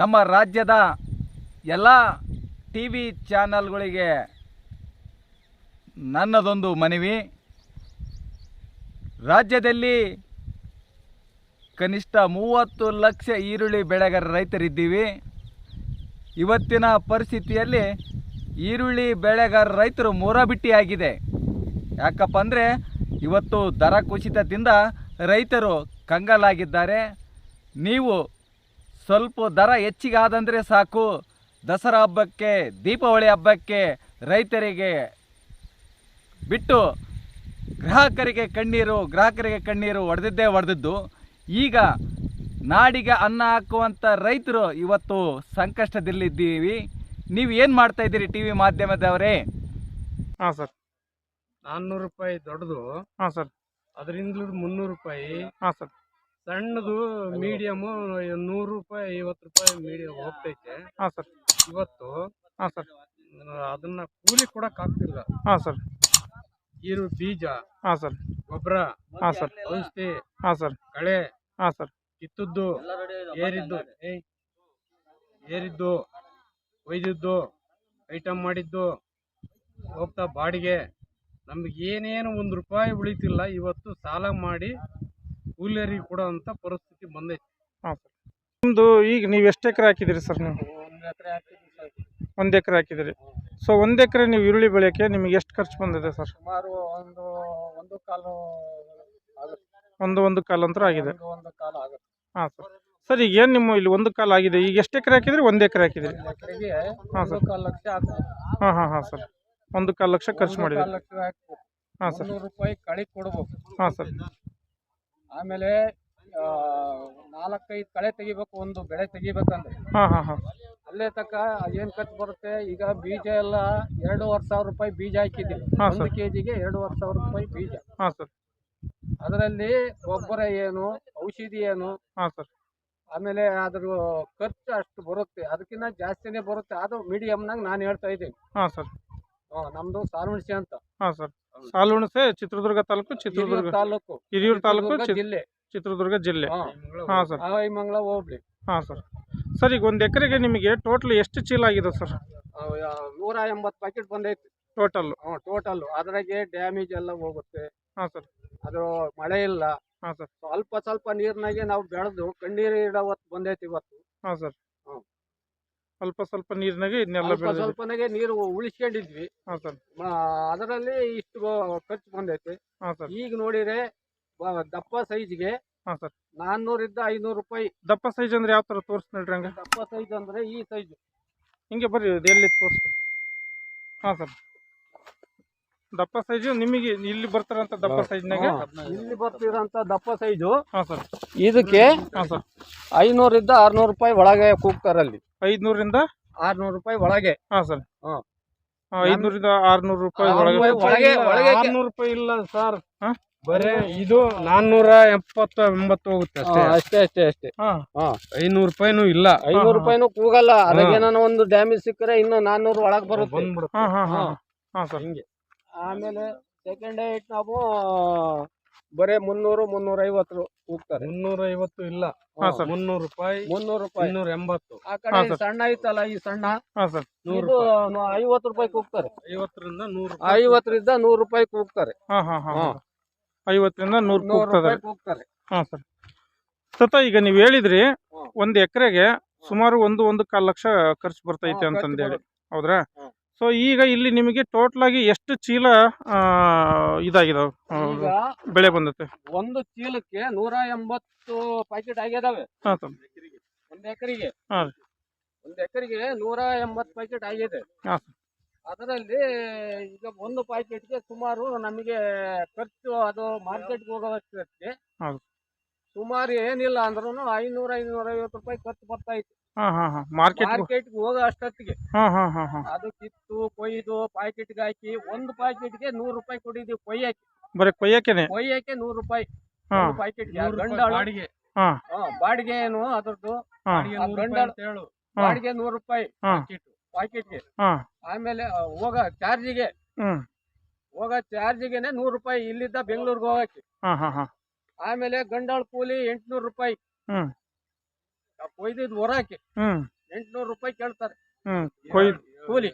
ನಮ್ಮ ರಾಜ್ಯದ ಎಲ್ಲ ಟಿ ವಿ ಚಾನಲ್ಗಳಿಗೆ ನನ್ನದೊಂದು ಮನವಿ. ರಾಜ್ಯದಲ್ಲಿ ಕನಿಷ್ಠ ಮೂವತ್ತು ಲಕ್ಷ ಈರುಳ್ಳಿ ಬೆಳೆಗಾರ ರೈತರಿದ್ದೀವಿ. ಇವತ್ತಿನ ಪರಿಸ್ಥಿತಿಯಲ್ಲಿ ಈರುಳ್ಳಿ ಬೆಳೆಗಾರ ರೈತರು ಮೂರಬಿಟ್ಟಿಯಾಗಿದೆ. ಯಾಕಪ್ಪ ಅಂದರೆ ಇವತ್ತು ದರ ಕುಸಿತದಿಂದ ರೈತರು ಕಂಗಾಲಾಗಿದ್ದಾರೆ. ನೀವು ಸ್ವಲ್ಪ ದರ ಹೆಚ್ಚಿಗಾದಂದರೆ ಸಾಕು. ದಸರಾ ಹಬ್ಬಕ್ಕೆ ದೀಪಾವಳಿ ಹಬ್ಬಕ್ಕೆ ರೈತರಿಗೆ ಬಿಟ್ಟು ಗ್ರಾಹಕರಿಗೆ ಕಣ್ಣೀರು ಗ್ರಾಹಕರಿಗೆ ಕಣ್ಣೀರು ಹೊಡೆದಿದ್ದೇ ಹೊಡೆದಿದ್ದು ಈಗ ನಾಡಿಗೆ ಅನ್ನ ಹಾಕುವಂಥ ರೈತರು ಇವತ್ತು ಸಂಕಷ್ಟದಲ್ಲಿದ್ದೀವಿ. ನೀವು ಏನು ಮಾಡ್ತಾ ಇದ್ದೀರಿ ಟಿ ವಿ ಮಾಧ್ಯಮದವರೇ? ಹಾಂ ಸರ್. ನಾನ್ನೂರು ರೂಪಾಯಿ ದೊಡ್ಡದು. ಹಾಂ ಸರ್. ಅದರಿಂದ ಮುನ್ನೂರು ರೂಪಾಯಿ. ಹಾಂ ಸರ್. ಸಣ್ಣದು ಮೀಡಿಯಮ್ ನೂರು ರೂಪಾಯಿ ಐವತ್ತು ರೂಪಾಯಿ ಮೀಡಿಯಂ ಹೋಗ್ತೈತೆ. ಹಾಂ ಸರ್. ಇವತ್ತು ಹಾಂ ಸರ್. ಅದನ್ನ ಕೂಲಿ ಕೊಡಕ್ ಆಗ್ತಿಲ್ಲ. ಹಾಂ ಸರ್. ಈರು ಬೀಜ ಹಾಂ ಸರ್. ಗೊಬ್ಬರ ಹಾಂ ಸರ್. ಔಷಧಿ ಹಾಂ ಸರ್. ಕಳೆ ಹಾಂ ಸರ್. ಕಿತ್ತದ್ದು ಏರಿದ್ದು ಏರಿದ್ದು ಒಯ್ದಿದ್ದು ಐಟಮ್ ಮಾಡಿದ್ದು ಹೋಗ್ತಾ ಬಾಡಿಗೆ. ನಮ್ಗೆ ಏನೇನು ಒಂದು ರೂಪಾಯಿ ಉಳಿತಿಲ್ಲ ಇವತ್ತು ಸಾಲ ಮಾಡಿ ಕೂಲಿಯರಿಗೆ ಕೊಡೋಂಥ ಪರಿಸ್ಥಿತಿ ಬಂದೈತಿ. ಹಾಂ ಸರ್. ನಿಮ್ಮದು ಈಗ ನೀವು ಎಷ್ಟು ಎಕರೆ ಹಾಕಿದ್ದೀರಿ ಸರ್ ನೀವು? ಒಂದು ಎಕರೆ ಹಾಕಿದ್ವಿ ಸರ್. ಒಂದು ಎಕರೆ ಹಾಕಿದ್ದೀರಿ ಸೊ ಒಂದು ಎಕರೆ ನೀವು ಈರುಳ್ಳಿ ಬೆಳೆಯೋಕ್ಕೆ ನಿಮಗೆ ಎಷ್ಟು ಖರ್ಚು ಬಂದಿದೆ ಸರ್? ಸುಮಾರು ಒಂದು ಒಂದು ಕಾಲು ಆಗುತ್ತೆ. ಒಂದು ಒಂದು ಕಾಲು ಅಂತರ ಆಗಿದೆ. ಒಂದು ಒಂದು ಕಾಲು ಆಗುತ್ತೆ. ಹಾಂ ಸರ್. ಸರ್ ಈಗ ಏನು ನಿಮ್ಮ ಇಲ್ಲಿ ಒಂದು ಕಾಲು ಆಗಿದೆ? ಈಗ ಎಷ್ಟು ಎಕರೆ ಹಾಕಿದ್ರಿ? ಒಂದು ಎಕರೆ ಹಾಕಿದಿರಿ. ಒಂದು ಎಕರೆಗೆ ಹಾಂ ಒಂದು ಸರ್. ಕಾಲು ಲಕ್ಷ ಆಗ್ತದೆ ಹಾಂ ಹಾಂ ಹಾಂ ಸರ್. ಒಂದು ಕಾಲು ಲಕ್ಷ ಖರ್ಚು ಒಂದು ಮಾಡಿದೆ ಕಾಲು ಲಕ್ಷ ಹಾಕ್ಬೇಕು ಹಾಂ ಸರ್. ಮುನ್ನೂರು ರೂಪಾಯಿ ಕಳಿ ಕೊಡ್ಬೇಕು. ಹಾಂ ಸರ್. ಆಮೇಲೆ ನಾಲ್ಕೈದು ಕಳೆ ತೆಗಿಬೇಕು ಒಂದು ಬೆಳೆ ತೆಗಿಬೇಕಂದ್ರೆ. ಹಾಂ ಹಾಂ ಹಾಂ. ಅಲ್ಲೇ ತಕ್ಕ ಏನು ಖರ್ಚು ಬರುತ್ತೆ? ಈಗ ಬೀಜ ಎಲ್ಲ ಎರಡೂವರೆ ಸಾವಿರ ರೂಪಾಯಿ ಬೀಜ ಹಾಕಿದ್ದೀವಿ. ಒಂದು ಕೆಜಿಗೆ ಕೆ ಜಿಗೆ ಎರಡೂವರೆ ಸಾವಿರ ರೂಪಾಯಿ ಬೀಜ. ಹಾಂ ಸರ್. ಅದರಲ್ಲಿ ಗೊಬ್ಬರ ಏನು ಔಷಧಿ ಏನು? ಹಾಂ ಸರ್. ಆಮೇಲೆ ಅದ್ರ ಖರ್ಚು ಅಷ್ಟು ಬರುತ್ತೆ. ಅದಕ್ಕಿಂತ ಜಾಸ್ತಿನೇ ಬರುತ್ತೆ. ಅದು ಮೀಡಿಯಮ್ನಾಗ ನಾನು ಹೇಳ್ತಾ ಇದ್ದೀನಿ. ಹಾಂ ಸರ್. ಹಾಂ ನಮ್ದು ಸಾಲುಣಿಸಿ ಅಂತ. ಹಾಂ ಸರ್. ಸಾಲುಣಸೆ ಚಿತ್ರದುರ್ಗ ತಾಲೂಕು ಚಿತ್ರದುರ್ಗ. ತಾಲೂಕು ಹಿರಿಯೂರು ತಾಲೂಕು ಜಿಲ್ಲೆ. ಚಿತ್ರದುರ್ಗ ಜಿಲ್ಲೆ. ಹಾ. ಸರ್. ಮಂಗಳ ಹೋಗ್ಲಿ ಹಾಂ ಸರ್. ಸರ್ ಈಗ ಒಂದು ಎಕರೆಗೆ ನಿಮಗೆ ಟೋಟಲ್ ಎಷ್ಟು ಚೀಲ ಆಗಿದೆ ಸರ್? ನೂರ ಎಂಬತ್ತು ಪ್ಯಾಕೆಟ್ ಬಂದೈತಿ. ಟೋಟಲ್ ಟೋಟಲ್ ಅದ್ರಾಗೆ ಡ್ಯಾಮೇಜ್ ಎಲ್ಲ ಹೋಗುತ್ತೆ. ಹಾಂ ಸರ್. ಅದು ಮಳೆ ಇಲ್ಲ. ಹಾಂ ಸರ್. ಸ್ವಲ್ಪ ಸ್ವಲ್ಪ ನೀರಿನಾಗೆ ನಾವು ಬೆಳೆದು ಕಣ್ಣೀರು ಇಡೋವತ್ತು ಬಂದೈತಿ ಇವತ್ತು. ಹಾಂ ಸರ್. ಸ್ವಲ್ಪ ಸ್ವಲ್ಪ ನೀರಿನಾಗೆ ಇದನ್ನೆಲ್ಲ ಸ್ವಲ್ಪ ಬೆಳೆದಿದೆ ಸ್ವಲ್ಪನಾಗೆ ನೀರು ಉಳಿಸ್ಕೊಂಡಿದ್ವಿ. ಹಾಂ ಸರ್. ಅದರಲ್ಲಿ ಇಷ್ಟು ಖರ್ಚು ಬಂದೈತಿ. ಹಾಂ ಸರ್. ಈಗ ನೋಡಿದ್ರೆ ಬ- ದಪ್ಪ ಸೈಜ್ಗೆ ಹಾಂ ಸರ್. ನಾನ್ನೂರಿಂದ ಐನೂರು ರೂಪಾಯಿ. ದಪ್ಪ ಸೈಜ್ ಅಂದ್ರೆ ಯಾವ ಥರ ತೋರಿಸ್ ನೋಡ್ರಿ ಹಂಗೆ? ದಪ್ಪ ಸೈಜ್ ಅಂದ್ರೆ ಈ ಸೈಜ್. ಹಿಂಗೆ ಬರ್ರಿ ಇದು ಎಲ್ಲಿ ತೋರಿಸ್ ಹಾಂ ಸರ್. ದಪ್ಪ ಸೈಜು ನಿಮಗೆ ಇಲ್ಲಿ ಬರ್ತಾರಂತ ದಪ್ಪ ಸೈಜ್ನಾಗೆ? ಇಲ್ಲಿ ಬರ್ತಿರೋಂಥ ದಪ್ಪ ಸೈಜು. ಹಾಂ ಸರ್. ಇದಕ್ಕೆ ಹಾಂ ಸರ್. ಐನೂರಿಂದ ಆರ್ನೂರು ರೂಪಾಯಿ ಒಳಗೆ ಕೂಗ್ತಾರಲ್ಲಿ. ಐದುನೂರಿಂದ ಆರ್ನೂರು ರೂಪಾಯಿ ಒಳಗೆ. ಹಾ ಸರ್. ಹಾ. ಐದುನೂರಿಂದ ಆರುನೂರು ರೂಪಾಯಿ ಒಳಗೆ. ಒಳಗೆ ಒಳಗೆ ಒಳಗೆ ಆರ್ನೂರು ರೂಪಾಯಿ ಇಲ್ಲ ಸರ್. ಹಾ? ಬರೇ ಇದು ನಾನ್ನೂರ ಎಪ್ಪತ್ತು ಎಂಬತ್ತು ಹೋಗುತ್ತೆ ಅಷ್ಟೇ. ಅಷ್ಟೇ ಅಷ್ಟೇ ಅಷ್ಟೇ. ಹಾಂ. ಐನೂರು ರೂಪಾಯಿನೂ ಇಲ್ಲ. ಐನೂರು ರೂಪಾಯಿನೂ ಕೂಗಲ್ಲ. ಅದಕ್ಕೆ ಏನಾನ ಒಂದು ಡ್ಯಾಮೇಜ್ ಸಿಕ್ಕರೆ ಇನ್ನು ನಾನ್ನೂರು ಒಳಗೆ ಬರುತ್ತೆ. ಹಾಂ ಹಾಂ ಹಾಂ. ಹಾಂ ಸರ್. ಹಿಂಗೆ. ಆಮೇಲೆ ಸೆಕೆಂಡ್ ಏಟ್ ನಾವು ಬರೇ ಮುನ್ನೂರು ಮುನ್ನೂರ ಐವತ್ತು ಹೋಗ್ತಾರೆ. ಮುನ್ನೂರ ಐವತ್ತು ಇಲ್ಲ. ಹಾಂ ಸರ್. ಮುನ್ನೂರು ರೂಪಾಯಿ ಮುನ್ನೂರು ರೂಪಾಯಿ. ಇನ್ನೂರ ಎಂಬತ್ತು. ಆ ಕಡೆ ಹಾ, ಸರ್. ಸಣ್ಣ ಐತಲ್ಲ ಈ ಸಣ್ಣ? ಹಾಂ ಸರ್. ನೂರು ಇದು ಐವತ್ತು ರೂಪಾಯಿ ಹೋಗ್ತಾರೆ. ಐವತ್ತರಿಂದ ನೂರು ಐವತ್ತರಿಂದ ನೂರು ರೂಪಾಯಿ ಹೋಗ್ತಾರೆ. ಹಾಂ ಹಾಂ ಹಾಂ ಹಾ. ಐವತ್ತರಿಂದ ನೂರು ನೂರು ಕೂಗ್ತದೆ ರೂಪಾಯಿ ಕೂಗ್ತಾರೆ ಹಾಂ ಸರ್. ಸತ ಈಗ ನೀವು ಹೇಳಿದ್ರಿ. ಒಂದು ಎಕರೆಗೆ ಸುಮಾರು ಒಂದು ಒಂದು ಕಾಲು ಲಕ್ಷ ಖರ್ಚು ಬರ್ತೈತೆ ಅಂತಂದೇಳಿ. ಹೌದ್ರಾ? ಹ್ಮ್. ಸೊ ಈಗ ಇಲ್ಲಿ ನಿಮಗೆ ಟೋಟಲ್ ಆಗಿ ಎಷ್ಟು ಚೀಲ ಇದಾಗಿದೆ ಬೆಳೆ ಬಂದತೆ. ಒಂದು ಚೀಲಕ್ಕೆ ನೂರ ಎಂಬತ್ತು ಪ್ಯಾಕೆಟ್ ಆಗಿದಾವೆ ಒಂದು ಎಕರೆಗೆ. ಒಂದು ಎಕರೆಗೆ. ನೂರ ಎಂಬತ್ತು ಪ್ಯಾಕೆಟ್ ಆಗಿದೆ ಅದರಲ್ಲಿ ಈಗ ಒಂದು ಪ್ಯಾಕೆಟ್ಗೆ ಸುಮಾರು ನಮಗೆ ಖರ್ಚು ಅದು ಮಾರ್ಕೆಟ್ಗೆ ಹೋಗೋವಷ್ಟಕ್ಕೆ ಹೌದು. ಸುಮಾರು ಏನಿಲ್ಲ ಅಂದ್ರೂ ಐನೂರ ಐನೂರ ಐವತ್ತು ರೂಪಾಯಿ ಖರ್ಚು ಬರ್ತಾ ಇತ್ತು. ಮಾರ್ಕೆಟ್ ಮಾರ್ಕೆಟ್ಗೆ ಹೋಗೋ ಅಷ್ಟೊತ್ತಿಗೆ. ಹಾಂ ಹಾಂ ಹಾಂ ಹಾಂ. ಅದು ಕಿತ್ತು ಕೊಯ್ದು ಪ್ಯಾಕೆಟ್ಗೆ ಹಾಕಿ ಒಂದು ಪ್ಯಾಕೆಟ್ಗೆ ನೂರು ರೂಪಾಯಿ ಕೊಟ್ಟಿದ್ದೀವಿ ಕೊಯ್ಯಕ್ಕೆ ಬರೀ ಕೊಯ್ಯಕ್ಕೆ ಕೊಯ್ಯಕ್ಕೆ ನೂರು ರೂಪಾಯಿ. ಪ್ಯಾಕೆಟ್ಗೆ ಬಾಡಿಗೆ. ಹಾ, ಬಾಡಿಗೆ ಏನು ಅದ್ರದ್ದು? ಹಾಂ. ಬಾಡಿಗೆ ನೂರು ರೂಪಾಯಿ ಪ್ಯಾಕೆಟ್ಗೆ ಆಮೇಲೆ ಹೋಗ ಚಾರ್ಜಿಗೆ. ಹೋಗ ಚಾರ್ಜಿಗೆನೆ ನೂರು ರೂಪಾಯಿ ಇಲ್ಲಿದ್ದ ಬೆಂಗಳೂರಿಗೆ ಹೋಗಕ್ಕೆ. ಹಾಂ ಹಾಂ ಹಾಂ. ಆಮೇಲೆ ಗಂಡಾಳ ಕೂಲಿ ಎಂಟ್ನೂರು ರೂಪಾಯಿ. ಕೊಯ್ದಿದ್ ಹೊರಕ್ಕೆ ಹ್ಮ್. ಎಂಟ್ನೂರು ರೂಪಾಯಿ ಕೇಳ್ತಾರೆ. ಹ್ಮ್. ಕೊಯ್ದು ಕೂಲಿ.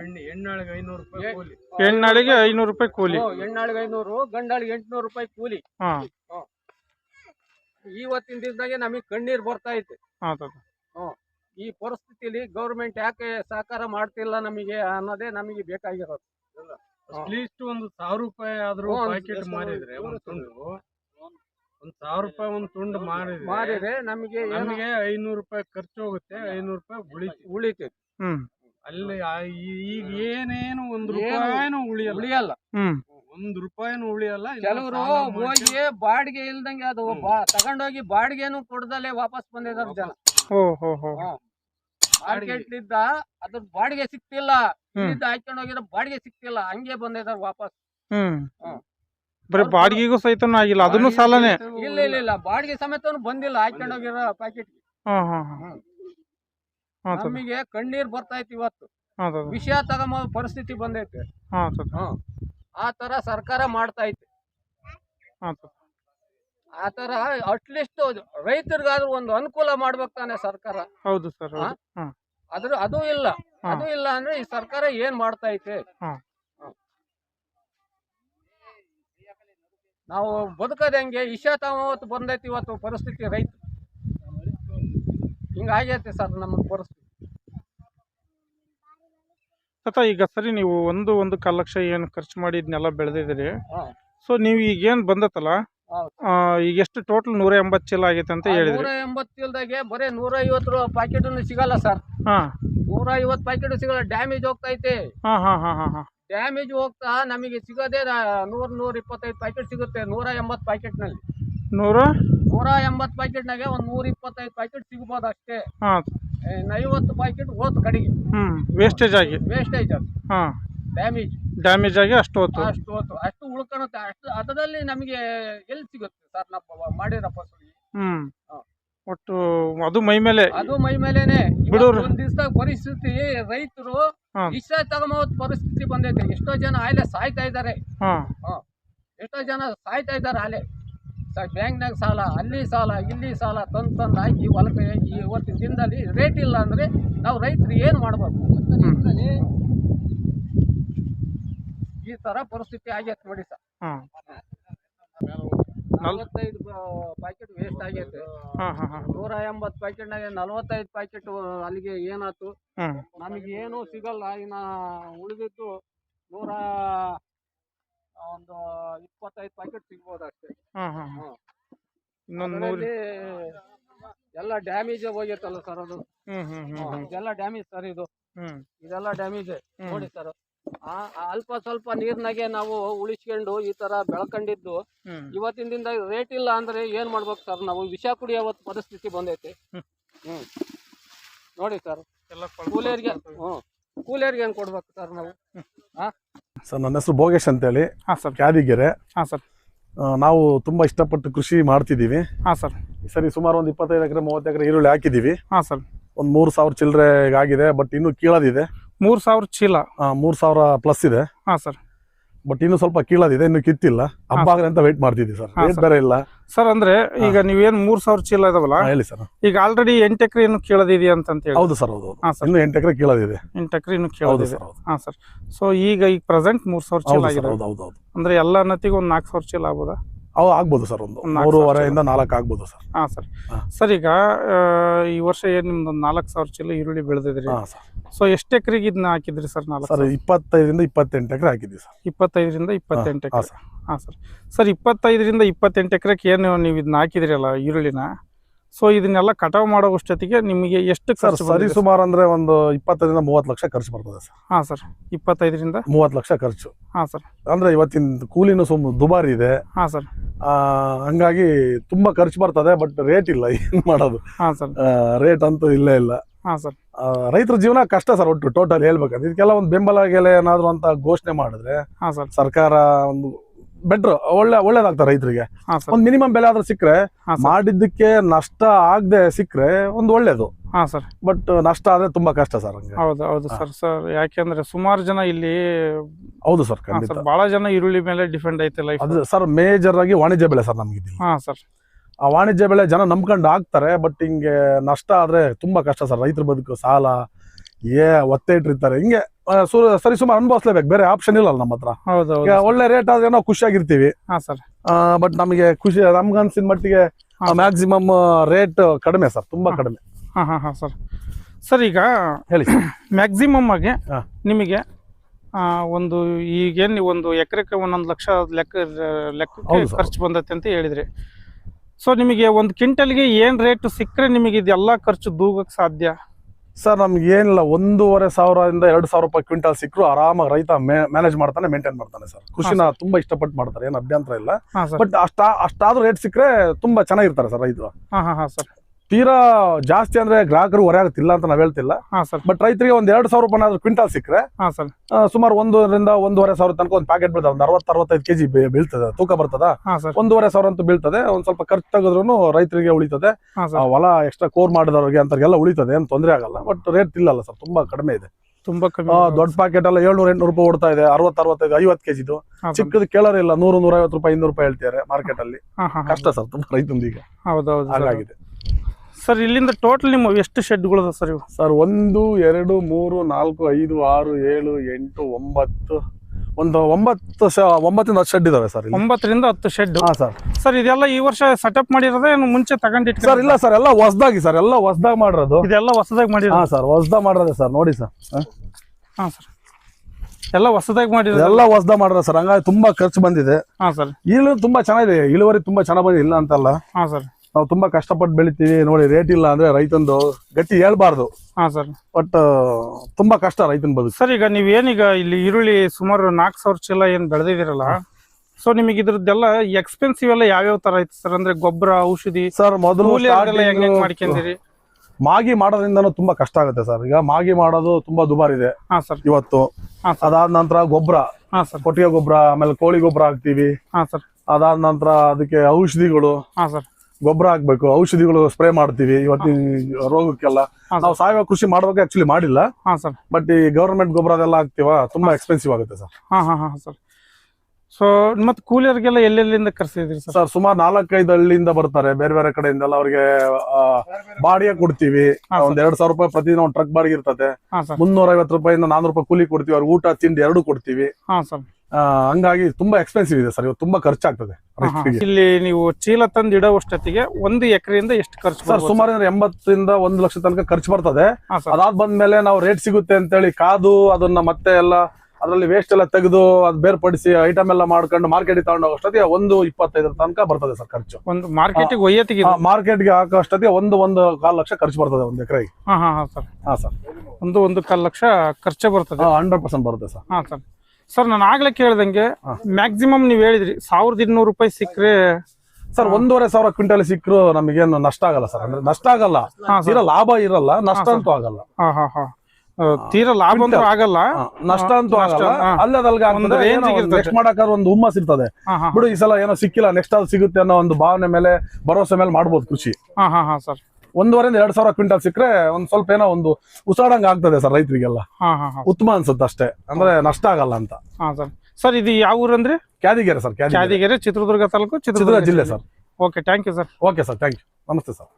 ಎಣ್ಣೆ ಎಣ್ಣಾಳಿಗೆ ಐನೂರು ರೂಪಾಯಿ ಕೂಲಿ. ಹೆಣ್ಣಾಳಿಗೆ ಐನೂರು ರೂಪಾಯಿ ಕೂಲಿ. ಹೆಣ್ಣಾಳಿಗೆ ಐನೂರು ಗಂಡಾಳಿಗೆ ಎಂಟ್ನೂರು ರೂಪಾಯಿ ಕೂಲಿ. ಹಾ. ಇವತ್ತಿನ ದಿನದಾಗೆ ನಮಗೆ ಕಣ್ಣೀರ್ ಬರ್ತಾ ಐತೆ. ಹಾ ತಾತ ಈ ಪರಿಸ್ಥಿತಿಲಿ ಗೌರ್ಮೆಂಟ್ ಯಾಕೆ ಸಹಕಾರ ಮಾಡ್ತಿಲ್ಲ ನಮಗೆ ಅನ್ನೋದೇ ನಮಗೆ ಬೇಕಾಗಿರೋದು. ಅಟ್ಲೀಸ್ಟ್ ಒಂದು ಸಾವಿರ ರೂಪಾಯಿ ಆದ್ರೂ ಒಂದು ಪ್ಯಾಕೆಟ್ ಎಷ್ಟು ಮಾರಿದ್ರೆ ಇವ್ರು ಒಂದು ತುಂಡು. ಒಂದ್ ಸಾವಿರ ರೂಪಾಯಿ ಒಂದು ತುಂಡು ಮಾರಿದ್ರೆ ಮಾರಿದ್ರೆ ನಮಗೆ ಏನು ನಮಗೆ ಐನೂರು ರೂಪಾಯಿ ಖರ್ಚು ಹೋಗುತ್ತೆ ಐನೂರು ರೂಪಾಯಿ ಉಳಿತು ಉಳಿತೈತಿ. ಹ್ಮ್. ಅಲ್ಲಿ ಆ- ಈ- ಈಗ ಏನೇನು ಒಂದ್ ಏನು ರೂಪಾಯಿನೂ ಉಳಿಯಲ್ಲ. ಉಳಿಯಲ್ಲ. ಹ್ಮ್. ಒಂದ್ ರೂಪಾಯಿನೂ ಉಳಿಯಲ್ಲ ಕೆಲವರು ಸಾಲ ಮಾಡಿ- ಹೋಗಿ ಬಾಡಿಗೆ ಇಲ್ದಂಗೆ ಅದು. ಬಾ- ತಗೊಂಡೋಗಿ ಬಾಡಿಗೆನು ಕೊಡ್ದಲೆ ವಾಪಸ್ ಬಂದಿದ್ದಾರೆ ಜನ. ಓ ಹೋ ಹೋ. ಮಾರ್ಕೆಟ್ ಇದ್ದ ಅದ್ರ ಬಾಡಿಗೆ ಸಿಕ್ತಿಲ್ಲ ಹ್ಮ್. ಇಲ್ಲಿದ್ದ ಹಾಕೊಂಡು ಬಾಡಿಗೆ ಸಿಕ್ತಿಲ್ಲ ಹಂಗೆ ಬಂದಿದ್ದಾರೆ ವಾಪಸ್. ಹ್ಮ್. ಹ್ಮ್. ಬರೀ ಬಾಡಿಗೆಗೂ ಸಹಿತನೂ ಆಗಿಲ್ಲ ಅದನ್ನು ಸಾಲನೇ. ಇಲ್ಲ. ಇಲ್ಲ ಇಲ್ಲ ಬಾಡಿಗೆ ಸಮೇತ ಬಂದಿಲ್ಲ ಹಾಕೊಂಡೋಗಿರ ಹೋಗಿರೋ ಪ್ಯಾಕೆಟ್ ಹಾ ಹಾ ಹಾ. ಹ್ಮ್. ಹಾ ನಮಗೆ ಕಣ್ಣೀರ್ ಬರ್ತಾಯ್ತು ಇವತ್ತು. ಹಾ ವಿಷಯ ತಗೊಂಬ ಪರಿಸ್ಥಿತಿ ಬಂದೈತೆ. ಹಾ ತಾತ ಹ್ಮ್. ಆ ತರ ಸರ್ಕಾರ ಮಾಡ್ತಾ ಐತೆ ಹಾ ಆ ತರ ಅಟ್ಲೀಸ್ಟ್ ರೈತರಿಗಾದ್ರೂ ಒಂದು ಅನುಕೂಲ ಮಾಡ್ಬೇಕು ತಾನೆ ಸರ್ಕಾರ. ಹೌದು ಸರ್ ಹೌದು. ಹಾ. ಅದ್ರ ಅದು ಇಲ್ಲ. ಅದು ಇಲ್ಲ ಅಂದ್ರೆ ಈ ಸರ್ಕಾರ ಏನ್ ಮಾಡ್ತಾ ಐತೆ? ಹಾ. ನಾವು ಬದುಕೋದು ಹೆಂಗೆ ಇಶ ತಾವತ್ತು ಬಂದೈತಿ ಇವತ್ತು ಪರಿಸ್ಥಿತಿ ರೈತ. ಹಿಂಗಾಗೈತೆ ಸರ್ ನಮ್ಮ ಪರಿಸ್ಥಿತಿ. ತಾತ ಈಗ ಸರಿ ನೀವು ಒಂದು ಒಂದು ಕಾಲು ಲಕ್ಷ ಏನು ಖರ್ಚು ಮಾಡಿ ಇದನ್ನೆಲ್ಲ ಬೆಳೆದಿದ್ದೀರಿ. ಹಾ. ಸೊ ನೀವು ಈಗ ಏನು ಬಂದತ್ತಲ್ಲ ಈಗ ಎಷ್ಟು ಟೋಟಲ್ ನೂರ ಎಂಬತ್ತು ಚೀಲ ಆಗೈತೆ ಅಂತ ಹೇಳಿದ್ರಿ. ನೂರ ಎಂಬತ್ತಿಲ್ದಾಗೆ ಬರೀ ನೂರ ಐವತ್ತು ಪ್ಯಾಕೆಟ್ ಸಿಗಲ್ಲ ಸರ್. ಹಾ. ನೂರ ಐವತ್ತು ಪ್ಯಾಕೆಟ್ ಸಿಗಲ್ಲ ಡ್ಯಾಮೇಜ್ ಹೋಗ್ತೈತೆ. ಹಾಂ ಹಾ ಹಾ ಹಾ ಹಾ. ಡ್ಯಾಮೇಜ್ ಹೋಗ್ತಾ ನಮಗೆ ಸಿಗೋದೇ ನೂರ ನೂರ ಇಪ್ಪತ್ತೈದು ಪ್ಯಾಕೆಟ್ ಸಿಗುತ್ತೆ ನೂರ ಎಂಬತ್ತು ಪ್ಯಾಕೆಟ್ನಲ್ಲಿ ನೂರ? ನೂರ ಎಂಬತ್ತು ಪ್ಯಾಕೆಟ್ನಾಗೆ ಒಂದು ನೂರ ಇಪ್ಪತ್ತೈದು ಪ್ಯಾಕೆಟ್ ಸಿಗ್ಬೋದು ಅಷ್ಟೇ. ಐವತ್ತು ಪ್ಯಾಕೆಟ್ ಹೋತು ಕಡೆಗೆ. ಹ್ಞೂ ವೇಸ್ಟೇಜ್ ಆಗಿ. ವೇಸ್ಟೇಜ್ ಅದು ಹಾ. ಡ್ಯಾಮೇಜ್ ಡ್ಯಾಮೇಜ್ ಆಗಿ ಅಷ್ಟು ಹೊತ್ತು ಅಷ್ಟು ಹೋತು. ಅಷ್ಟು ಉಳ್ಕೊಳುತ್ತೆ ಅಷ್ಟು ಅದರಲ್ಲಿ ನಮಗೆ ಎಲ್ಲಿ ಸಿಗುತ್ತೆ ಸರ್ ನಾವು ಮಾಡಿರೋ ಫಸಲಿಗೆ? ಹ್ಮ್. ಹಾ. ಒಟ್ಟು ಅದು ಮೈ ಮೇಲೆ ಅದು ಮೈ ಮೇಲೇನೆ. ಬಿಡೋರು. ಒಂದ್ ದಿವಸದಾಗ ಪರಿಸ್ಥಿತಿ ರೈತರು. ಇಷ್ಟ ತಗೊಂಬೋದ್ ಪರಿಸ್ಥಿತಿ ಬಂದೈತೆ. ಎಷ್ಟೋ ಜನ ಆಯ್ಲೆ ಸಾಯ್ತಾ ಇದ್ದಾರೆ. ಹಾ. ಎಷ್ಟೋ ಜನ ಸಾಯ್ತಾ ಇದ್ದಾರೆ ಆಲೆ. ಬ್ಯಾಂಕ್ನಾಗ ಸಾಲ ಅಲ್ಲಿ ಸಾಲ ಇಲ್ಲಿ ಸಾಲ ತಂದು ತಂದು ಹಾಕಿ ಹೊಲಕ್ಕೆ ಹಾಕಿ ಇವತ್ತಿನ ದಿನದಲ್ಲಿ ರೇಟ್ ಇಲ್ಲ ಅಂದ್ರೆ ನಾವು ರೈತರು ಏನು ಮಾಡ್ಬೇಕು ಈ ತರ ಪರಿಸ್ಥಿತಿ ಆಗೈತೆ ನೋಡಿ ಸರ್ ಹಾ. ನಲವತ್ತೈದು ಪ್ಯಾಕೆಟ್ ವೇಸ್ಟ್ ಆಗೈತೆ. ಹಾ ಹಾ ಹಾ. ನೂರ ಎಂಬತ್ತು ಪ್ಯಾಕೆಟ್ನಾಗೆ ನಲವತ್ತೈದು ಪ್ಯಾಕೆಟ್ ಅಲ್ಲಿಗೆ ಏನಾಯ್ತು? ನಮಗೆ ಏನೂ ಸಿಗಲ್ಲ. ಇನ್ನು ಉಳಿದಿದ್ದು ನೂರ ಒಂದು ಇಪ್ಪತ್ತೈದು ಪ್ಯಾಕೆಟ್ ಸಿಗ್ಬೋದು ಅಷ್ಟೇ. ಹಾ ಹಾ ಹಾ. ಇನ್ನೊಂದು ನೂರು ಎಲ್ಲ ಡ್ಯಾಮೇಜ್ ಹೋಗೈತಲ್ಲ ಸರ್ ಅದು? ಇದೆಲ್ಲ ಡ್ಯಾಮೇಜ್ ಸರ್ ಇದು. ಹ್ಮ್. ಇದೆಲ್ಲ ಡ್ಯಾಮೇಜ್. ನೋಡಿ ಸರ್ ಆ ಅಲ್ಪ ಸ್ವಲ್ಪ ನೀರ್ನಾಗೆ ನಾವು ಉಳಿಸ್ಕೊಂಡು ಈ ತರ ಬೆಳ್ಕೊಂಡಿದ್ದು. ಇವತ್ತಿನ ದಿನದ ರೇಟ್ ಇಲ್ಲ ಅಂದ್ರೆ ಏನ್ ಮಾಡ್ಬೇಕು ಸರ್ ನಾವು ವಿಷ ಕುಡಿಯೋ ಪರಿಸ್ಥಿತಿ ಬಂದೈತಿ. ಹ್ಮ್. ನೋಡಿ ಸರ್ ಎಲ್ಲ ಕೂಲಿಯರ್ಗೆ ಹ್ಮ್. ಕೂಲಿಯರ್ಗೆ ಏನ್ ಕೊಡ್ಬೇಕು ಸರ್ ನಾವು? ಸರ್ ನನ್ನ ಹೆಸರು ಭೋಗೇಶ್ ಅಂತೇಳಿ. ಹಾ ಸರ್ ಕ್ಯಾದಿಗೆರೆ. ಹಾ ಸರ್ ನಾವು ತುಂಬ ಇಷ್ಟಪಟ್ಟು ಕೃಷಿ ಮಾಡ್ತಿದ್ದೀವಿ. ಹಾ ಸರ್ ಈ ಸರಿ ಸುಮಾರು ಒಂದು ಇಪ್ಪತ್ತೈದು ಎಕರೆ ಮೂವತ್ತು ಎಕರೆ ಈರುಳ್ಳಿ ಹಾಕಿದ್ದೀವಿ. ಹಾ ಸರ್ ಒಂದು ಮೂರು ಸಾವಿರ ಚಿಲ್ಲರೆ ಆಗಿದೆ ಬಟ್ ಇನ್ನೂ ಕೀಳೋದಿದೆ. ಮೂರು ಸಾವಿರ ಚೀಲ. ಮೂರು ಸಾವಿರ ಪ್ಲಸ್ ಇದೆ. ಹಾ ಸರ್ ಬಟ್ ಇನ್ನು ಸ್ವಲ್ಪ ಕೀಳದಿದೆ ಇನ್ನು ಕಿತ್ತಿಲ್ಲ. ಹಬ್ಬ ಆಗಲಿ ಆಗ್ರೆ ಅಂತ ವೇಟ್ ಮಾಡ್ತಿದ್ವಿ ಸರ್ ರೇಟ್ ಬೇರೆ ಇಲ್ಲ. ಸರ್ ಅಂದ್ರೆ ಈಗ ನೀವೇನ್ ಮೂರ್ ಸಾವಿರ ಚೀಲ ಇದಾವಲ್ಲ? ಹೇಳಿ ಸರ್ ಈಗ ಆಲ್ರೆಡಿ ಎಂಟು ಎಕರೆ ಏನು ಕೇಳದಿದೆಯಾ ಅಂತ ಹೇಳಿ. ಹೌದು ಸರ್ ಹೌದು ಇನ್ನು ಎಂಟು ಎಕರೆ ಕೀಳೋದಿದೆ ಎಂಟು ಎಕರೆ ಇನ್ನು ಕೇಳದಿದೆ ಹಾ ಸರ್ ಸೊ ಈಗ ಈಗ ಪ್ರೆಸೆಂಟ್ ಮೂರ್ ಸಾವಿರ ಚೀಲ ಆಗಿದೆ. ಹೌದು ಹೌದು ಹೌದು. ಅಂದ್ರೆ ಎಲ್ಲ ನತಿಗೂ ಒಂದ್ ನಾಲ್ಕು ಸಾವಿರ ಚೀಲ ಆಗ್ಬೋದಾ? ಅವು ಆಗ್ಬೋದು ಸರ್ ಒಂದು. ಒಂದು ಮೂರುವರೆಯಿಂದ ನಾಲ್ಕು ಆಗ್ಬೋದು ಸರ್ ಹಾ ಸರ್ ಸರ್ ಈಗ ಈ ವರ್ಷ ಏನು ನಿಮ್ದು ನಾಲ್ಕು ಸಾವಿರ ಚೀಲ ಈರುಳ್ಳಿ ಬೆಳೆದಿದ್ರಿ. ಹಾಂ ಸರ್ ಸೊ ಎಷ್ಟು ಎಕರೆಗೆ ಇದನ್ನ ಹಾಕಿದ್ರಿ ಸರ್ ನಾಲ್ಕು ಸರ್ ಇಪ್ಪತ್ತೈದರಿಂದ ಇಪ್ಪತ್ತೆಂಟು ಎಕರೆ ಹಾಕಿದ್ವಿ ಸರ್. ಇಪ್ಪತ್ತೈದರಿಂದ ಇಪ್ಪತ್ತೆಂಟು ಎಕರೆ. ಸರ್. ಹಾಂ ಸರ್. ಸರ್ ಇಪ್ಪತ್ತೈದರಿಂದ ಇಪ್ಪತ್ತೆಂಟು ಎಕರೆಗೆ ಏನು ನೀವು ಇದನ್ನ ಹಾಕಿದ್ರಲ್ಲ ಈರುಳ್ಳಿನ? ಸೊ ಇದನ್ನೆಲ್ಲ ಕಟಾವು ಮಾಡೋ ಅಷ್ಟೊತ್ತಿಗೆ ನಿಮಗೆ ಎಷ್ಟು ಸರ್ ಖರ್ಚು ಸರಿ ಸುಮಾರು ಅಂದ್ರೆ ಒಂದು ಇಪ್ಪತ್ತರಿಂದ ಮೂವತ್ತು ಲಕ್ಷ ಖರ್ಚು ಬರ್ತದೆ ಸರ್. ಹಾಂ ಸರ್. ಇಪ್ಪತ್ತೈದರಿಂದ? ಮೂವತ್ತು ಲಕ್ಷ ಖರ್ಚು. ಹಾಂ ಸರ್. ಅಂದ್ರೆ ಇವತ್ತಿನ ಕೂಲಿನೂ ಸುಮ್ ದುಬಾರಿ ಇದೆ. ಹಾಂ ಸರ್. ಹಂಗಾಗಿ ತುಂಬಾ ಖರ್ಚು ಬರ್ತದೆ ಬಟ್ ರೇಟ್ ಇಲ್ಲ ಏನ್ ಮಾಡೋದು. ಹಾಂ ಸರ್. ರೇಟ್ ಅಂತೂ ಇಲ್ಲೇ ಇಲ್ಲ. ಹಾಂ ಸರ್. ರೈತರ ಜೀವನ ಕಷ್ಟ ಸರ್ ಒಟ್ಟು ಟೋಟಲ್ ಹೇಳ್ಬೇಕಂದ್ರೆ. ಇದಕ್ಕೆಲ್ಲ ಒಂದು ಬೆಂಬಲ ಗೆಲೆ ಏನಾದ್ರು ಅಂತ ಘೋಷಣೆ ಮಾಡಿದ್ರೆ ಹಾಂ ಸರ್. ಸರ್ಕಾರ ಒಂದು ಬೆಟ್ರ್ ಒಳ್ಳೆ ಒಳ್ಳೇದಾಗ್ತಾರೆ ರೈತರಿಗೆ. ಹಾಂ ಸರ್. ಒಂದು ಮಿನಿಮಮ್ ಬೆಲೆ ಆದ್ರೂ ಸಿಕ್ಕರೆ ಮಾಡಿದ್ದಕ್ಕೆ ನಷ್ಟ ಆಗದೆ ಸಿಕ್ಕರೆ ಒಂದು ಒಳ್ಳೇದು. ಹಾಂ ಸರ್. ಬಟ್ ನಷ್ಟ ಆದ್ರೆ ತುಂಬಾ ಕಷ್ಟ ಸರ್ ಹಂಗೆ. ಹೌದು ಹೌದು ಸರ್. ಸರ್ ಯಾಕೆಂದ್ರೆ ಸುಮಾರು ಜನ ಇಲ್ಲಿ ಹೌದು ಸರ್ ಬಹಳ ಖಂಡಿತ. ಸರ್ ಭಾಳ ಜನ ಈರುಳ್ಳಿ ಮೇಲೆ ಡಿಪೆಂಡ್ ಐತೆ ಲೈಫ್ ಅದು ಸರ್ ಮೇಜರ್ ಆಗಿ ವಾಣಿಜ್ಯ ಬೆಳೆ ಸರ್ ನಮ್ಗೆ ಹಾ ಹಾಂ ಸರ್. ಆ ವಾಣಿಜ್ಯ ಬೆಳೆ ಜನ ನಂಬ್ಕೊಂಡು ಹಾಕ್ತಾರೆ ಬಟ್ ಹಿಂಗೆ ನಷ್ಟ ಆದ್ರೆ ತುಂಬಾ ಕಷ್ಟ ಸರ್. ರೈತರ ಬದುಕು ಸಾಲ ಏ ಒತ್ತೆ ಇಟ್ಟಿರ್ತಾರೆ ಹಿಂಗೆ ಸರಿ ಸುಮಾರು ಅನುಭವಿಸ್ಲೇಬೇಕು. ಬೇರೆ ಆಪ್ಷನ್ ಇಲ್ಲ ನಮ್ಮ ಹತ್ರ. ಈಗ ಒಳ್ಳೆ ರೇಟ್ ಆದ್ರೆ ನಾವು ಖುಷಿಯಾಗಿರ್ತೀವಿ. ಹಾ ಸರ್. ಬಟ್ ನಮಗೆ ಖುಷಿ ನಮ್ಗೆ ಅನ್ಸಿದ ಮಟ್ಟಿಗೆ. ಮ್ಯಾಕ್ಸಿಮಮ್ ರೇಟ್ ಕಡಿಮೆ ಸರ್. ತುಂಬಾ ಕಡಿಮೆ. ಹಾ ಹಾ ಹಾ ಸರ್. ಸರ್ ಈಗ ಹೇಳಿ. ಮ್ಯಾಕ್ಸಿಮಮ್ ಆಗಿ ಹಾ. ನಿಮಗೆ ಆ, ಒಂದು ಈಗೇನು ಒಂದು ಎಕರೆಗೆ ಒಂದೊಂದು ಲಕ್ಷ ಲೆಕ್ಕ ಲೆಕ್ಕಕ್ಕೆ ಹೌದು ಸರ್. ಖರ್ಚು ಬಂದೈತೆ ಅಂತ ಹೇಳಿದ್ರಿ. ಸೊ ನಿಮಗೆ ಒಂದು ಕ್ವಿಂಟಲ್ಗೆ ಏನು ರೇಟ್ ಸಿಕ್ಕರೆ ನಿಮಗೆ ಇದೆಲ್ಲ ಖರ್ಚು ದೂಗಕ್ಕೆ ಸಾಧ್ಯ? ಸರ್ ನಮ್ಗೆ ಏನಿಲ್ಲ ಒಂದೂವರೆ ಸಾವಿರದಿಂದ ಎರಡು ಸಾವಿರ ರೂಪಾಯಿ ಕ್ವಿಂಟಲ್ ಸಿಕ್ಕರು ಆರಾಮಾಗಿ ರೈತ ಮ್ಯಾನೇಜ್ ಮಾಡ್ತಾನೆ ಮೇಂಟೈನ್ ಮಾಡ್ತಾನೆ ಸರ್. ಕೃಷಿನ ತುಂಬಾ ಇಷ್ಟಪಟ್ಟು ಮಾಡ್ತಾರೆ ಏನು ಅಭ್ಯಂತರ ಇಲ್ಲ. ಬಟ್ ಅಷ್ಟ ಅಷ್ಟಾದ್ರೂ ರೇಟ್ ಸಿಕ್ಕರೆ ತುಂಬಾ ಚೆನ್ನಾಗಿರ್ತಾರೆ ಸರ್ ರೈತರು. ಹಾಂ ಹಾಂ ಹಾಂ ಸರ್. ತೀರಾ ಜಾಸ್ತಿ ಅಂದ್ರೆ ಗ್ರಾಹಕರು ಹೊರೆ ಆಗುತ್ತಿಲ್ಲ ಅಂತ ನಾವ್ ಹೇಳ್ತಿಲ್ಲ. ಹಾಂ ಸರ್. ಬಟ್ ರೈತರಿಗೆ ಒಂದ್ ಎರಡ್ ಸಾವಿರ ರೂಪಾಯಿ ಆದ್ರೂ ಕ್ವಿಂಟಲ್ ಸಿಕ್ಕರೆ ಹಾಂ ಸರ್. ಸುಮಾರು ಒಂದರಿಂದ ಒಂದೂವರೆ ಸಾವಿರ ತನಕ ಒಂದು ಪ್ಯಾಕೆಟ್ ಬೀಳ್ತದೆ. ಒಂದು ಅರವತ್ತು ಅರವತ್ತೈದು ಕೆಜಿ ಬೀಳ್ತದೆ. ತೂಕ ಬರ್ತದ? ಹಾಂ ಸರ್. ಒಂದೂವರೆ ಸಾವಿರ ಅಂತೂ ಬೀಳ್ತದೆ. ಒಂದ್ ಸ್ವಲ್ಪ ಖರ್ಚು ತೆಗೆದ್ರು ರೈತರಿಗೆ ಉಳಿತದೆ. ಹಾಂ ಆ ಸರ್ ಹೊಲ ಎಕ್ಸ್ಟ್ರಾ ಕೋರ್ ಮಾಡಿದವ್ರಿಗೆ ಅಂತವ್ರಿಗೆಲ್ಲ ಉಳಿತದೆ. ಏನು ತೊಂದರೆ ಆಗಲ್ಲ. ಬಟ್ ರೇಟ್ ಇಲ್ಲಲ್ಲ ಸರ್. ತುಂಬಾ ಕಡಿಮೆ ಇದೆ. ತುಂಬಾ ಕಡಿಮೆ ದೊಡ್ಡ ಪ್ಯಾಕೆಟ್ ಎಲ್ಲ ಏಳ್ನೂರ ಎಂಟು ರೂಪಾಯಿ ಓಡ್ತಾ ಇದೆ. ಅರವತ್ತು ಅರವತ್ತೈದು ಐವತ್ತು ಕೆಜಿದು ಚಿಕ್ಕದ ಸರ್. ಚಿಕ್ಕದು ಕೇಳೋರೇ ಇಲ್ಲ. ನೂರು ನೂರೈವತ್ತು ರೂಪಾಯಿ ಇನ್ನೂರು ರೂಪಾಯಿ ಹೇಳ್ತಾರೆ ಮಾರ್ಕೆಟ್ ಅಲ್ಲಿ ಕಷ್ಟ ಸರ್. ತುಂಬಾ ರೈತಂದು ಈಗ. ಹೌದು ಹೌದು ಹಾಗಾಗಿದೆ. ಸರ್ ಇಲ್ಲಿಂದ ಟೋಟಲ್ ನಿಮ್ಮ ಎಷ್ಟು ಶೆಡ್ಗಳು ಸರ್ ಇವು? ಸರ್ ಒಂದು ಎರಡು ಮೂರು ನಾಲ್ಕು ಐದು ಆರು ಏಳು ಎಂಟು ಒಂಬತ್ತು ಒಂದು ಒಂಬತ್ತು ಶ ಒಂಬತ್ತಿಂದ ಹತ್ತು ಶೆಡ್ ಇದಾವೆ ಸರ್ ಇಲ್ಲಿ. ಒಂಬತ್ತರಿಂದ ಹತ್ತು ಶೆಡ್ ಹಾ ಸರ್. ಸರ್ ಇದೆಲ್ಲ ಈ ವರ್ಷ ಸೆಟಪ್ ಮಾಡಿರೋದೇ ಏನು ಮುಂಚೆ ತಗೊಂಡಿಟ್ಟು ಸರ್ ಇಲ್ಲ ಸರ್ ಎಲ್ಲ ಹೊಸದಾಗಿ ಸರ್ ಎಲ್ಲ ಹೊಸದಾಗಿ ಮಾಡಿರೋದು. ಇದೆಲ್ಲ ಹೊಸದಾಗಿ ಹಾ ಹಾಂ ಸರ್ ಹೊಸ್ದಾಗಿ ಮಾಡಿರೋದು ಸರ್ ನೋಡಿ ಸರ್. ಹಾಂ. ಸರ್. ಎಲ್ಲ ಹೊಸದಾಗಿ ಮಾಡಿರೋದು. ಎಲ್ಲ ಹೊಸದಾಗ ಮಾಡಿರೋದು ಸರ್ ಹಂಗಾಗಿ ತುಂಬಾ ಖರ್ಚು ಬಂದಿದೆ. ಹಾಂ ಸರ್. ಇಳು ತುಂಬಾ ಚೆನ್ನಾಗಿದೆ ಇಳುವರಿ ತುಂಬಾ ಚೆನ್ನಾಗಿ ಬಂದಿದೆ ಇಲ್ಲ ಅಂತಲ್ಲ. ಹಾ ಸರ್. ನಾವು ತುಂಬಾ ಕಷ್ಟಪಟ್ಟು ಬೆಳಿತೀವಿ. ನೋಡಿ ರೇಟ್ ಇಲ್ಲ ಅಂದ್ರೆ ರೈತಂದು ಗಟ್ಟಿ ಹೇಳ್ಬಾರ್ದು. ಹಾ ಸರ್. ಬಟ್ ತುಂಬಾ ಕಷ್ಟ ರೈತನ ಬದುಕು. ಸರ್ ಈಗ ನೀವೇನೀಗ ಇಲ್ಲಿ ಈರುಳ್ಳಿ ಸುಮಾರು ನಾಲ್ಕು ಸಾವಿರ ಚೀಲ ಏನು ಬೆಳೆದಿದ್ದೀರಲ್ಲ ಸೊ ನಿಮಗೆ ಇದ್ರದ್ದೆಲ್ಲ ಎಕ್ಸ್ಪೆನ್ಸಿವ್ ಎಲ್ಲ ಯಾವ್ಯಾವ ತರ ಐತೆ ಸರ್? ಅಂದ್ರೆ ಗೊಬ್ಬರ ಔಷಧಿ ಸರ್ ಮೊದಲು ಕೂಲಿ ಅದೆಲ್ಲ ಹೆಂಗ್ ಹೆಂಗ್ ಮಾಡ್ಕೊಂಡಿರಿ? ಮಾಗಿ ಮಾಡೋದ್ರಿಂದನೂ ತುಂಬಾ ಕಷ್ಟ ಆಗುತ್ತೆ ಸರ್. ಈಗ ಮಾಗಿ ಮಾಡೋದು ತುಂಬಾ ದುಬಾರಿ ಇದೆ ಹಾಂ ಸರ್. ಇವತ್ತು. ಹಾಂ ಸರ್. ಅದಾದ ನಂತರ ಗೊಬ್ಬರ ಹಾಂ ಸರ್. ಕೊಟ್ಟಿಗೆ ಗೊಬ್ಬರ ಆಮೇಲೆ ಕೋಳಿ ಗೊಬ್ಬರ ಹಾಕ್ತಿವಿ. ಹಾಂ ಸರ್. ಅದಾದ ನಂತರ ಅದಕ್ಕೆ ಔಷಧಿಗಳು. ಹಾಂ ಸರ್. ಗೊಬ್ಬರ ಹಾಕ್ಬೇಕು ಔಷಧಿಗಳು ಸ್ಪ್ರೇ ಮಾಡ್ತೀವಿ ಇವತ್ತಿನ ರೋಗಕ್ಕೆಲ್ಲ. ನಾವು ಸಾವಯವ ಕೃಷಿ ಮಾಡಬೇಕು ಆಕ್ಚುಲಿ ಮಾಡಿಲ್ಲ. ಸರ್ ಬಟ್ ಈ ಗವರ್ಮೆಂಟ್ ಗೊಬ್ಬರ ಅದೆಲ್ಲ ಹಾಕ್ತಿವ ತುಂಬಾ ಎಕ್ಸ್ಪೆನ್ಸಿವ್ ಆಗುತ್ತೆ ಸರ್ ಹಾ ಹಾ ಹಾ ಸರ್ ಸೊ ಮತ್ತೆ ಕೂಲಿಯರ್ಗೆಲ್ಲ ಎಲ್ಲೆಲ್ಲಿಂದ ಕರ್ಸಿದ್ರಿ ಸರ್ ಸರ್ ಸುಮಾರು ನಾಲ್ಕೈದು ಹಳ್ಳಿಯಿಂದ ಬರ್ತಾರೆ. ಬೇರೆ ಬೇರೆ ಕಡೆಯಿಂದೆಲ್ಲ ಅವ್ರಿಗೆ ಬಾಡಿಗೆ ಕೊಡ್ತೀವಿ. ಒಂದ್ ಎರಡ್ ಸಾವಿರ ರೂಪಾಯಿ ಪ್ರತಿದಿನ ಒಂದ್ ಟ್ರಕ್ ಬಾಡಿಗೆ ಇರ್ತದೆ. ಮುನ್ನೂರ ಐವತ್ತು ರೂಪಾಯಿಂದ ನಾನೂರು ರೂಪಾಯಿ ಕೂಲಿ ಕೊಡ್ತೀವಿ. ಅವ್ರಿಗೆ ಊಟ ತಿಂಡಿ ಎರಡು ಕೊಡ್ತೀವಿ. ಹಾ ಸರ್ ಹಂಗಾಗಿ ತುಂಬಾ ಎಕ್ಸ್ಪೆನ್ಸಿವ್ ಇದೆ ಸರ್. ಇವತ್ತು ತುಂಬಾ ಖರ್ಚಾಗ್ತದೆ ರೈತರಿಗೆ. ಇಲ್ಲಿ ನೀವು ಚೀಲ ತಂದು ಇಡೋವಷ್ಟೊತ್ತಿಗೆ ಒಂದು ಎಕರೆಯಿಂದ ಎಷ್ಟು ಖರ್ಚು ಸರ್ ಸುಮಾರು ಅಂದ್ರೆ ಎಂಬತ್ತರಿಂದ ಒಂದು ಲಕ್ಷ ತನಕ ಖರ್ಚು ಬರ್ತದೆ. ಅದಾದ ಬಂದ ಅದಾದ್ ಬಂದ್ಮೇಲೆ ನಾವು ರೇಟ್ ಸಿಗುತ್ತೆ ಅಂತೇಳಿ ಕಾದು ಅದನ್ನ ಮತ್ತೆ ಎಲ್ಲ ಅದರಲ್ಲಿ ವೇಸ್ಟ್ ಎಲ್ಲ ತೆಗೆದು ಅದು ಬೇರ್ಪಡಿಸಿ ಐಟಮ್ ಎಲ್ಲ ಮಾಡ್ಕೊಂಡು ಮಾರ್ಕೆಟ್ ತಗೊಂಡು ಹೋಗೋಷ್ಟೊತ್ತಿಗೆ ಒಂದು ಇಪ್ಪತ್ತೈದರ ತನಕ ಬರ್ತದೆ ಸರ್ ಖರ್ಚು. ಒಂದು ಮಾರ್ಕೆಟಿಗೆ ಒಯ್ಯತ್ತಿಗೆ ಮಾರ್ಕೆಟ್ಗೆ ಹಾಕೋ ಅಷ್ಟೊತ್ತಿಗೆ ಒಂದು ಒಂದು ಕಾಲು ಲಕ್ಷ ಖರ್ಚು ಬರ್ತದೆ ಒಂದು ಎಕರೆಗೆ. ಹಾ ಹಾಂ ಹಾಂ ಸರ್. ಹಾ ಸರ್. ಒಂದು ಒಂದು ಕಾಲು ಲಕ್ಷ ಖರ್ಚು ಬರ್ತದೆ. ಹಂಡ್ರೆಡ್ ಪರ್ಸೆಂಟ್ ಬರುತ್ತೆ ಸರ್. ಹಾಂ ಸರ್. ಸರ್ ನಾನು ಆಗ್ಲೇ ಕೇಳ್ದಂಗೆ ಮ್ಯಾಕ್ಸಿಮಮ್ ನೀವ್ ಹೇಳಿದ್ರಿ ಸಾವಿರದ ಇನ್ನೂರು ರೂಪಾಯಿ ಸಿಕ್ಕರೆ ಸರ್ ಒಂದೂವರೆ ಸಾವಿರ ಕ್ವಿಂಟಲ್ ಸಿಕ್ಕರು ನಮಗೇನು ನಷ್ಟ ಆಗಲ್ಲ ಸರ್. ಅಂದ್ರೆ ನಷ್ಟ ಆಗಲ್ಲ. ತೀರಾ ಲಾಭ ಇರಲ್ಲ ನಷ್ಟ ಅಂತೂ ಆಗಲ್ಲ. ತೀರಾ ಲಾಭ ಅಂತೂ ಆಗಲ್ಲ. ನಷ್ಟ ಅಂತೂ ಆಗಲ್ಲ. ಅಲ್ಲದಲ್ಗೆ ಮಾಡಕ್ಕಾದ್ರೆ ಒಂದು ಹುಮ್ಮಸ್ ಇರ್ತದೆ. ಬಿಡು ಈ ಸಲ ಏನೋ ಸಿಕ್ಕಿಲ್ಲ ನೆಕ್ಸ್ಟ್ ಅದು ಸಿಗುತ್ತೆ ಅನ್ನೋ ಒಂದು ಭಾವನೆ ಮೇಲೆ ಭರವಸೆ ಮೇಲೆ ಮಾಡ್ಬೋದು ಕೃಷಿ. ಹಾ ಹಾ ಹಾ ಸರ್. ಒಂದೂವರೆಯಿಂದ ಎರಡ್ ಸಾವಿರ ಕ್ವಿಂಟಲ್ ಸಿಕ್ಕರೆ ಒಂದ್ ಸ್ವಲ್ಪ ಏನೋ ಒಂದು ಉಸಾಡಂಗ್ ಆಗ್ತದೆ ಸರ್ ರೈತರಿಗೆಲ್ಲ. ಹಾಂ ಹಾಂ ಹಾಂ. ಉತ್ತಮ ಅನ್ಸುತ್ತೆ ಅಷ್ಟೇ. ಅಂದ್ರೆ ನಷ್ಟ ಆಗಲ್ಲ ಅಂತ. ಹಾಂ ಸರ್. ಸರ್ ಇದು ಯಾವ ಊರಂದ್ರೆ? ಕ್ಯಾದಿಗೆರೆ ಸರ್ ಕ್ಯಾದಿಗೆರೆ. ಚಿತ್ರದುರ್ಗ ತಾಲೂಕು ಚಿತ್ರದುರ್ಗ ಜಿಲ್ಲೆ. Sir. Okay thank you sir. Okay sir thank you. ನಮಸ್ತೆ ಸರ್.